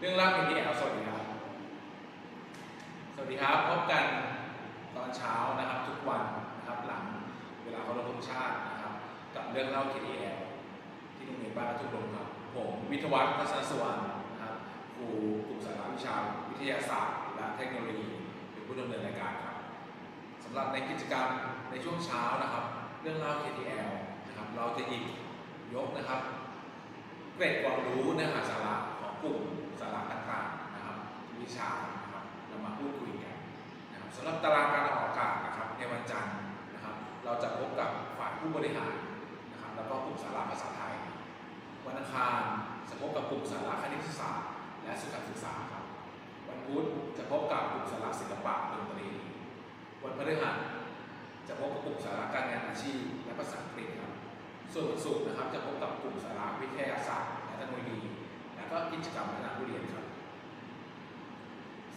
เรื่องเล่าเพลงที่แอลสวัสดีครับ สวัสดีครับ พบกันตอนเช้านะครับทุกวันนะครับหลังเวลาเคารพธงชาตินะครับ กับเรื่องเล่า KTL ที่โรงเรียนบ้านทุกลมครับ ผมวิทยวัฒน์พัฒนสวรรณนะครับครูกลุ่มสาระวิชาวิทยาศาสตร์ และเทคโนโลยี เป็นผู้ดำเนินรายการครับสำหรับในกิจกรรมในช่วงเช้านะครับ เรื่องเล่า KTL นะครับเราจะหยิบยกนะครับเกร็ดความรู้เนื้อหาสาระของกลุ่มสาระต่างๆนะครับ วิชานะครับเรามาพูดคุยกันนะครับสำหรับตารางการออกอากาศนะครับในวันจันทร์นะครับ เราจะพบกับฝ่ายผู้บริหารนะครับแล้วก็กลุ่มสาระภาษาไทย วันอังคารจะพบกับกลุ่มสาระคณิตศาสตร์และสุขศึกษาครับวันพุธจะพบกับกลุ่มสาระศิลปะดนตรีวันพฤหัสจะพบกับกลุ่มสาระการงานอาชีพและภาษาอังกฤษครับส่วนวันศุกร์นะครับจะพบกับกลุ่มสาระวิทยาศาสตร์และเทคโนโลยีและก็กิจกรรมคณะผู้เรียนครับ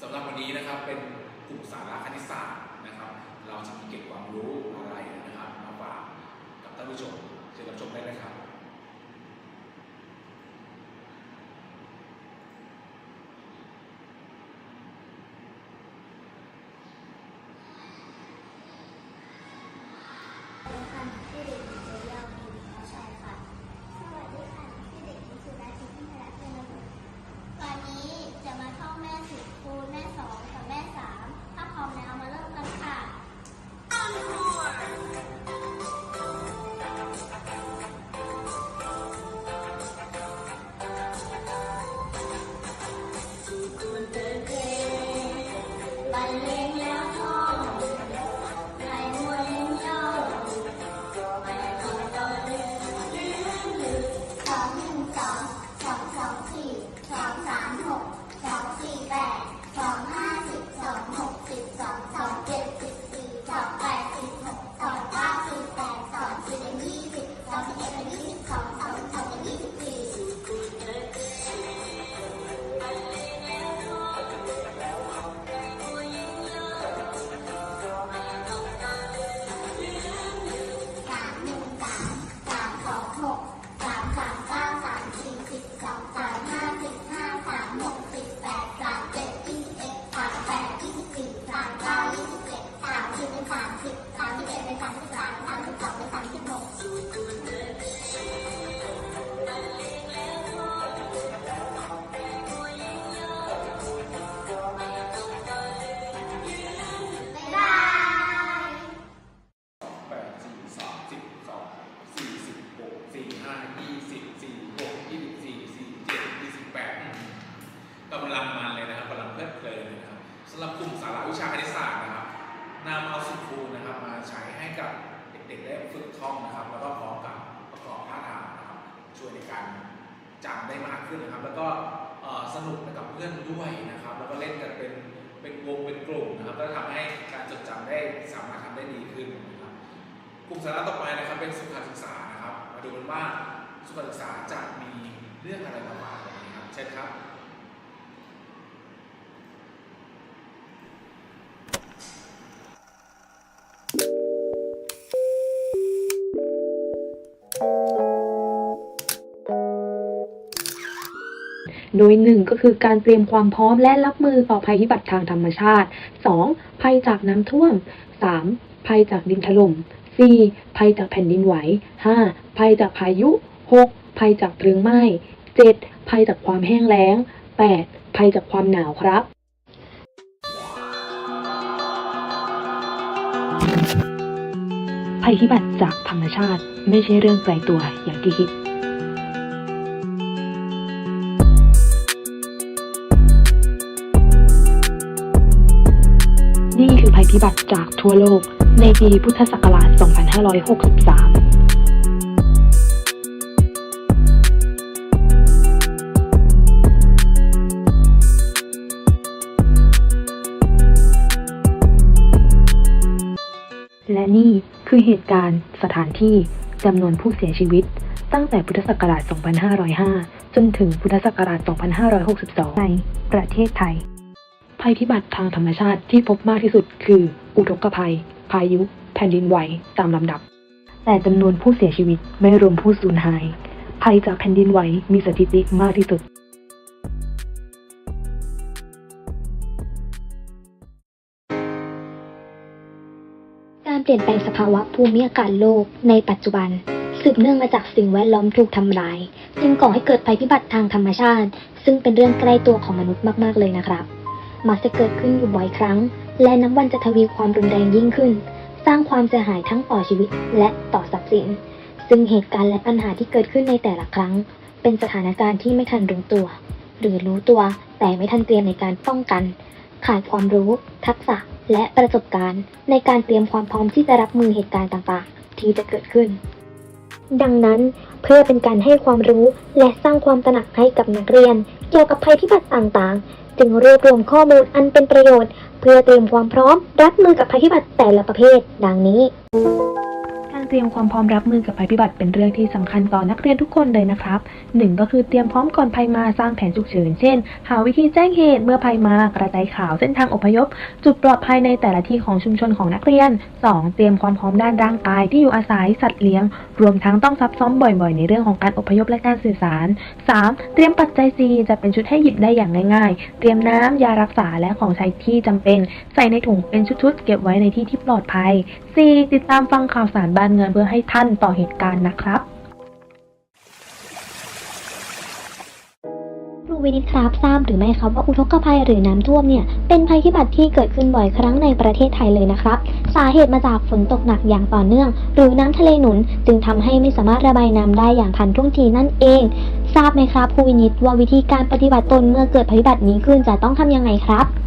สำหรับวันนี้นะครับเป็นกลุ่มสาระคณิตศาสตร์นะครับ เราจะมีเก็บความรู้อะไรนะครับมาฝากกับท่านผู้ชมเชิญรับชมได้เลยครับ เด็กได้ฝึกท่องนะครับ แล้วก็พร้อมกับประกอบท่าทางนะครับช่วยในการจำได้มากขึ้นนะครับ แล้วก็สนุกไปกับเพื่อนด้วยนะครับ แล้วก็เล่นกันเป็นเป็นวงเป็นกลุ่มนะครับก็ทำให้การจดจำได้สามารถทำได้ดีขึ้นนะครับกลุ่มสาระต่อไปนะครับเป็นสุขศึกษานะครับ มาดูกันว่าสุขศึกษาจะมีเรื่องอะไรมาฝากวันะครับเช่นครับ โดยหนึ่งก็คือการเตรียมความพร้อมและรับมือต่อภัยพิบัติทางธรรมชาติ 2. ภัยจากน้ำท่วม 3. ภัยจากดินถล่ม 4. ภัยจากแผ่นดินไหว 5. ภัยจากพายุ 6. ภัยจากเพลิงไหม้ 7. ภัยจากความแห้งแล้ง 8. ภัยจากความหนาวครับภัยพิบัติจากธรรมชาติไม่ใช่เรื่องไกลตัวอย่างที่คิด พิบัติจากทั่วโลกในปีพุทธศักราช 2563และนี่คือเหตุการณ์สถานที่จำนวนผู้เสียชีวิต ตั้งแต่พุทธศักราช 2505 จนถึงพุทธศักราช 2562 ในประเทศไทย ภัยพิบัติทางธรรมชาติที่พบมากที่สุดคือ อุทกภัย พายุ แผ่นดินไหวตามลำดับ แต่จำนวนผู้เสียชีวิตไม่รวมผู้สูญหาย ภัยจากแผ่นดินไหวมีสถิติมากที่สุดการเปลี่ยนแปลงสภาวะภูมิอากาศโลกในปัจจุบัน สืบเนื่องมาจากสิ่งแวดล้อมถูกทำลาย จึงก่อให้เกิดภัยพิบัติทางธรรมชาติ ซึ่งเป็นเรื่องใกล้ตัวของมนุษย์มาก ๆ เลยนะครับ มักจะเกิดขึ้นอยู่บ่อยครั้ง และนับวันจะทวีความรุนแรงยิ่งขึ้น สร้างความเสียหายทั้งต่อชีวิตและต่อทรัพย์สิน ซึ่งเหตุการณ์และปัญหาที่เกิดขึ้นในแต่ละครั้ง เป็นสถานการณ์ที่ไม่ทันรู้ตัว หรือรู้ตัวแต่ไม่ทันเตรียมในการป้องกัน ขาดความรู้ ทักษะ และประสบการณ์ ในการเตรียมความพร้อมที่จะรับมือเหตุการณ์ต่างๆ ที่จะเกิดขึ้น ดังนั้นเพื่อเป็นการให้ความรู้และสร้างความตระหนักให้กับนักเรียน เกี่ยวกับภัยพิบัติต่างๆ จึงรวบรวมข้อมูลอันเป็นประโยชน์ เพื่อเตรียมความพร้อมรับมือกับภัยพิบัติแต่ละประเภท ดังนี้ การเตรียมความพร้อมรับมือกับภัยพิบัติเป็นเรื่องที่สำคัญต่อนักเรียนทุกคนเลยนะครับหนึ่งก็คือเตรียมพร้อมก่อนภัยมาสร้างแผนฉุกเฉิน เช่น หาวิธีแจ้งเหตุเมื่อภัยมากระจายข่าวเส้นทางอพยพ จุดปลอดภัยในแต่ละที่ของชุมชนของนักเรียน 2. เตรียมความพร้อมด้านร่างกายที่อยู่อาศัยสัตว์เลี้ยง รวมทั้งต้องซับซ้อมบ่อยๆ ในเรื่องของการอพยพและการสื่อสาร 3. เตรียมปัจจัย C จะเป็นชุดให้หยิบได้อย่างง่ายๆ เตรียมน้ำยารักษาและของใช้ที่จำเป็น ใส่ในถุงเป็นชุดๆเก็บไว้ในที่ที่ปลอดภัย 4. ติดตามฟังข่าวสารบ้านเมืองเพื่อให้ท่านต่อเหตุการณ์นะครับครูวินิตครับทราบหรือไม่ครับว่าอุทกภัยหรือน้ำท่วมเนี่ยเป็นภัยพิบัติที่เกิดขึ้นบ่อยครั้งในประเทศไทยเลยนะครับ สาเหตุมาจากฝนตกหนักอย่างต่อเนื่อง หรือน้ำทะเลหนุน จึงทำให้ไม่สามารถระบายน้ำได้อย่างทันท่วงทีนั่นเอง ทราบไหมครับครูวินิตว่าวิธีการปฏิบัติตนเมื่อเกิดภัยพิบัตินี้ขึ้นจะต้องทำยังไงครับ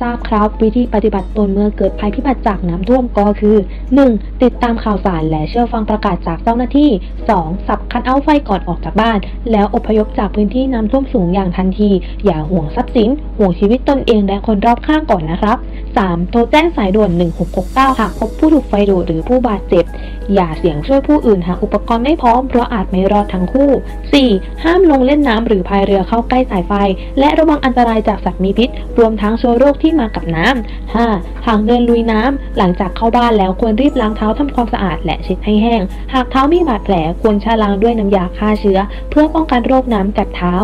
ทราบครับ วิธีปฏิบัติตนเมื่อเกิดภัยพิบัติจากน้ำท่วมก็คือ 1. ติดตามข่าวสารและเชื่อฟังประกาศจากเจ้าหน้าที่ 2. สับคัดเอาไฟก่อนออกจากบ้าน แล้วอพยพจากพื้นที่น้ำท่วมสูงอย่างทันที อย่าห่วงทรัพย์สิน ห่วงชีวิตตนเองและคนรอบข้างก่อนนะครับ 3. โทรแจ้งสายด่วน 1669หากพบผู้ถูกไฟดูดหรือผู้บาดเจ็บ อย่าเสี่ยงช่วยผู้อื่นหากอุปกรณ์ไม่พร้อมเพราะอาจไม่รอดทั้งคู่ 4. ห้ามลงเล่นน้ำหรือพายเรือเข้าใกล้สายไฟ และระวังอันตรายจากสัตว์มีพิษ รวมทั้งเชื้อโรคที่มากับน้ำ 5. หากเดินลุยน้ำหลังจากเข้าบ้านแล้วควรรีบล้างเท้าทำความสะอาดและเช็ดให้แห้ง หากเท้ามีบาดแผลควรชะล้างด้วยน้ำยาฆ่าเชื้อ เพื่อป้องกันโรคน้ำกัดเท้า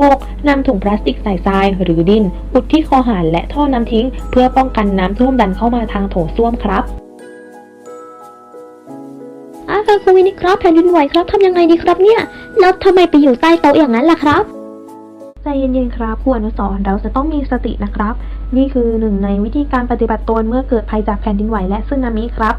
6. นำถุงพลาสติกใส่ทรายหรือดินอุดที่คอหารและท่อน้ำทิ้ง เพื่อป้องกันน้ำท่วมดันเข้ามาทางโถส้วมครับ อาค่ะครูวินิตครับแผ่นดินไหวครับทำยังไงดีครับเนี่ย แล้วทำไมไปอยู่ใต้โต๊ะอย่างนั้นล่ะครับใจเย็นๆครับผู้อนุสร์เราจะต้องมีสตินะครับ นี่คือหนึ่งในวิธีการปฏิบัติตนเมื่อเกิดภัยจากแผ่นดินไหวและสึนามิครับ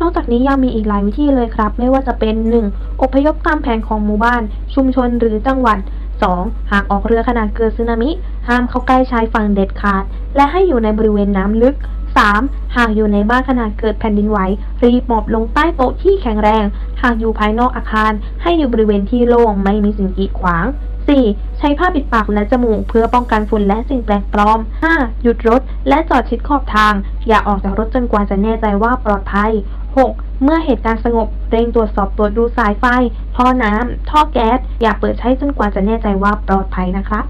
นอกจากนี้ยังมีอีกหลายวิธีเลยครับ ไม่ว่าจะเป็น 1. อพยพตามแผนของหมู่บ้าน ชุมชนหรือจังหวัด 2. หากออกเรือขณะเกิดสึนามิ ห้ามเข้าใกล้ชายฝั่งเด็ดขาด และให้อยู่ในบริเวณน้ำลึก 3. หากอยู่ในบ้านขณะเกิดแผ่นดินไหว รีบหมอบลงใต้โต๊ะที่แข็งแรง หากอยู่ภายนอกอาคาร ให้อยู่บริเวณที่โล่งไม่มีสิ่งกีดขวาง 4. ใช้ผ้าปิดปากและจมูกเพื่อป้องกันฝุ่นและสิ่งแปลกปลอม 5. หยุดรถและจอดชิดขอบทาง อย่าออกจากรถจนกว่าจะแน่ใจว่าปลอดภัย 6. เมื่อเหตุการณ์สงบเร่งตรวจสอบตรวจดูสายไฟ ท่อน้ำ ท่อแก๊ส อย่าเปิดใช้จนกว่าจะแน่ใจว่าปลอดภัยนะครับ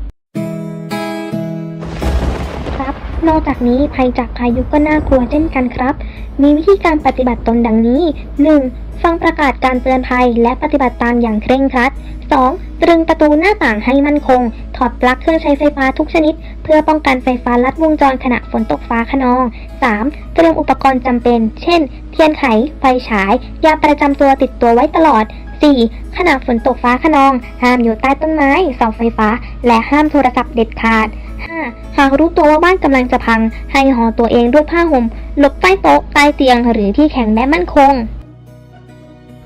ครับ นอกจากนี้ภัยจากพายุก็น่ากลัวเช่นกันครับ มีวิธีการปฏิบัติตนดังนี้ 1. ฟังประกาศการเตือนภัยและปฏิบัติตามอย่างเคร่งครัด 2. ตรึงประตูหน้าต่างให้มั่นคง ถอดปลั๊กเครื่องใช้ไฟฟ้าทุกชนิด เพื่อป้องกันไฟฟ้าลัดวงจรขณะฝนตกฟ้าขนอง 3. เตรียมอุปกรณ์จำเป็น เช่น เทียนไข ไฟฉาย ยาประจำตัวติดตัวไว้ตลอด 4. ขณะฝนตกฟ้าขนอง ห้ามอยู่ใต้ต้นไม้เสาไฟฟ้า และห้ามโทรศัพท์เด็ดขาด 5. หากรู้ตัวว่าบ้านกำลังจะพัง ให้ห่อตัวเองด้วยผ้าห่มหลบใต้โต๊ะใต้เตียงหรือที่แข็งและมั่นคง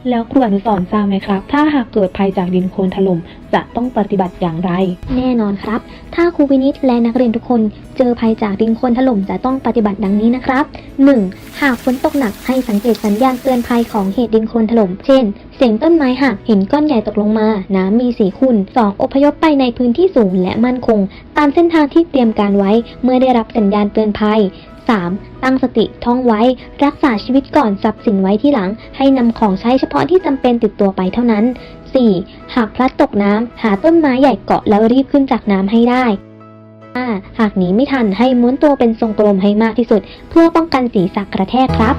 แล้วครูอนุสรทราบไหมครับ ถ้าหากเกิดภัยจากดินโคลนถล่มจะต้องปฏิบัติอย่างไร แน่นอนครับ ถ้าครูวินิตและนักเรียนทุกคน เจอภัยจากดินโคลนถล่มจะต้องปฏิบัติดังนี้นะครับ 1. หากฝนตกหนักให้สังเกตสัญญาณเตือนภัยของเหตุดินโคลนถล่ม เช่น เสียงต้นไม้หักเห็นก้อนใหญ่ตกลงมา น้ำมีสีขุ่น 2. อพยพไปในพื้นที่สูงและมั่นคง ตามเส้นทางที่เตรียมการไว้ เมื่อได้รับสัญญาณเตือนภัย 3. ตั้งสติท่องไว้ รักษาชีวิตก่อนทรัพย์สินไว้ที่หลัง ให้นำของใช้เฉพาะที่จำเป็นติดตัวไปเท่านั้น 4. หากพลัดตกน้ำหาต้นไม้ใหญ่เกาะแล้วรีบขึ้นจากน้ำให้ได้ 5. หากหนีไม่ทันให้ม้วนตัวเป็นทรงกลมให้มากที่สุด เพื่อป้องกันศีรษะกระแทกครับ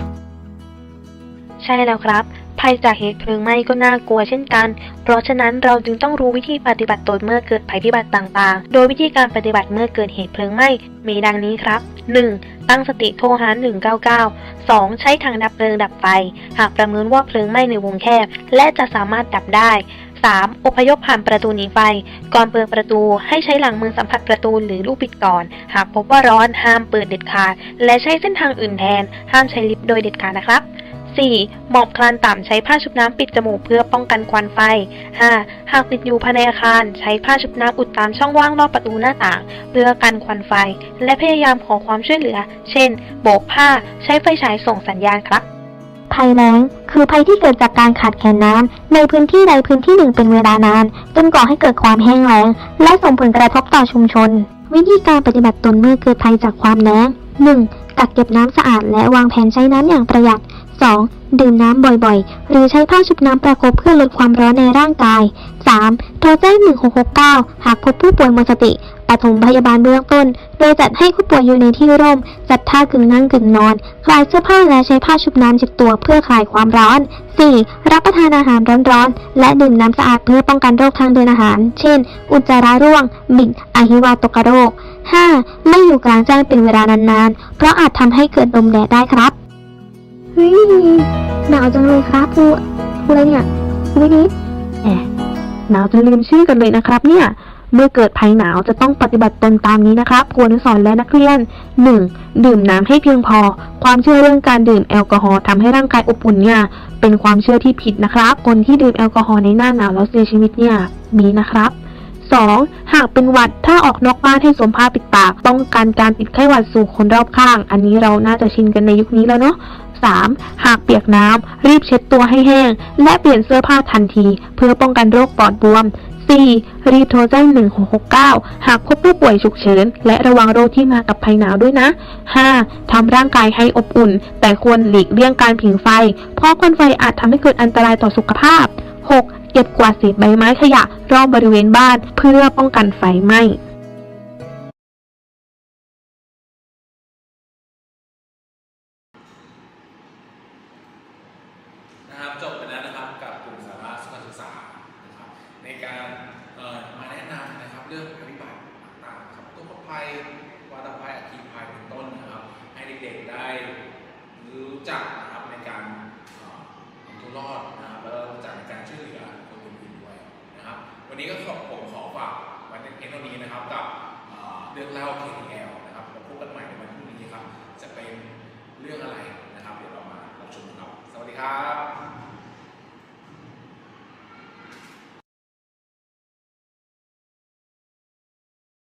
ใช่แล้วครับภัยจากเหตุเพลิงไหม้ก็น่ากลัวเช่นกัน เพราะฉะนั้นเราจึงต้องรู้วิธีปฏิบัติตนเมื่อเกิดภัยพิบัติต่างๆ โดยวิธีการปฏิบัติเมื่อเกิดเหตุเพลิงไหม้มีดังนี้ครับ 1. ตั้งสติโทรหา 199 2. ใช้ถังดับเพลิงดับไฟ หากประเมินว่าเพลิงไหม้ในวงแคบ และจะสามารถดับได้ 3. อพยพผ่านประตูหนีไฟ ก่อนเปิดประตูให้ใช้หลังมือสัมผัสประตูหรือลูกปิดก่อน หากพบว่าร้อนห้ามเปิดเด็ดขาด และใช้เส้นทางอื่นแทน ห้ามใช้ลิฟต์โดยเด็ดขาดนะครับ 4. หมอบคลานต่ำใช้ผ้าชุบน้ำปิดจมูกเพื่อป้องกันควันไฟ 5. หากติดอยู่ภายในอาคาร ใช้ผ้าชุบน้ำอุดตามช่องว่างรอบประตูหน้าต่าง เพื่อกันควันไฟ และพยายามขอความช่วยเหลือ เช่น โบกผ้าใช้ไฟฉายส่งสัญญาณครับภัยแล้ง คือภัยที่เกิดจากการขาดแคลนน้ำในพื้นที่ใดพื้นที่หนึ่งเป็นเวลานาน จนก่อให้เกิดความแห้งแล้ง และส่งผลกระทบต่อชุมชน วิธีการปฏิบัติตนเมื่อเกิดภัยจากความแล้ง 1. กักเก็บน้ำสะอาดและวางแผนใช้น้ำอย่างประหยัด 2. ดื่มน้ำบ่อยๆ หรือใช้ผ้าชุบน้ำประคบเพื่อลดความร้อนในร่างกาย 3. โทรแจ้ง 1669 หากพบผู้ป่วยหมดสติปฐมพยาบาลเบื้องต้น โดยจัดให้ผู้ป่วยอยู่ในที่ร่ม จัดท่ากึ่งนั่งกึ่งนอน คลายเสื้อผ้าและใช้ผ้าชุบน้ำจ็ดตัวเพื่อคลายความร้อน 4. รับประทานอาหารร้อนๆ และดื่มน้ำสะอาดเพื่อป้องกันโรคทางเดินอาหาร เช่น อุจจาระร่วง บิดอหิวาตกโรค 5. ไม่อยู่กลางแจ้งเป็นเวลานานๆ เพราะอาจทำให้เกิดลมแดดได้ครับ เฮ้ยหนาวจังเลยครับภูภูอะไรเนี่ยภูวินิดแหมหนาวจนลืมชื่อกันเลยนะครับ เนี่ย เมื่อเกิดภัยหนาวจะต้องปฏิบัติตนตามนี้นะครับครูอนุสรและนักเรียน 1. ดื่มน้ำให้เพียงพอ ความเชื่อเรื่องการดื่มแอลกอฮอล์ทำให้ร่างกายอบอุ่นเนี่ย เป็นความเชื่อที่ผิดนะครับ คนที่ดื่มแอลกอฮอล์ในหน้าหนาวแล้วเสียชีวิตเนี่ยมีนะครับ 2. หากเป็นหวัดถ้าออกนอกบ้านให้สวมผ้าปิดปากป้องกันการติดไข้หวัดสู่คนรอบข้าง อันนี้เราน่าจะชินกันในยุคนี้แล้วเนาะ 3. หากเปียกน้ำ รีบเช็ดตัวให้แห้ง และเปลี่ยนเสื้อผ้าทันที เพื่อป้องกันโรคปอดบวม 4. รีบโทรแจ้ง 1669 หากพบผู้ป่วยฉุกเฉิน และระวังโรคที่มากับภัยหนาวด้วยนะ 5. ทำร่างกายให้อบอุ่น แต่ควรหลีกเลี่ยงการผิงไฟ เพราะควันไฟอาจทำให้เกิดอันตรายต่อสุขภาพ 6. เก็บกวาดเศษใบไม้ขยะรอบบริเวณบ้าน เพื่อป้องกันไฟไหม้ นะครับจบไปแล้วนะครับกับกลุ่มสาระสุขศึกษานะครับในการเอ่อมาแนะนำนะครับเรื่องภัยพิบัติต่างๆครับตัวภัยวาตภัยอัคคีภัยเป็นต้นนะครับ ให้เด็กๆได้รู้จักนะครับในการเอ่อเอาตัวรอดนะครับแล้วก็รู้จักในการช่วยเหลือคนอื่นๆด้วยนะครับ วันนี้ก็ขอผมขอฝากไว้ในเพียงเท่านี้นะครับกับเอ่ อ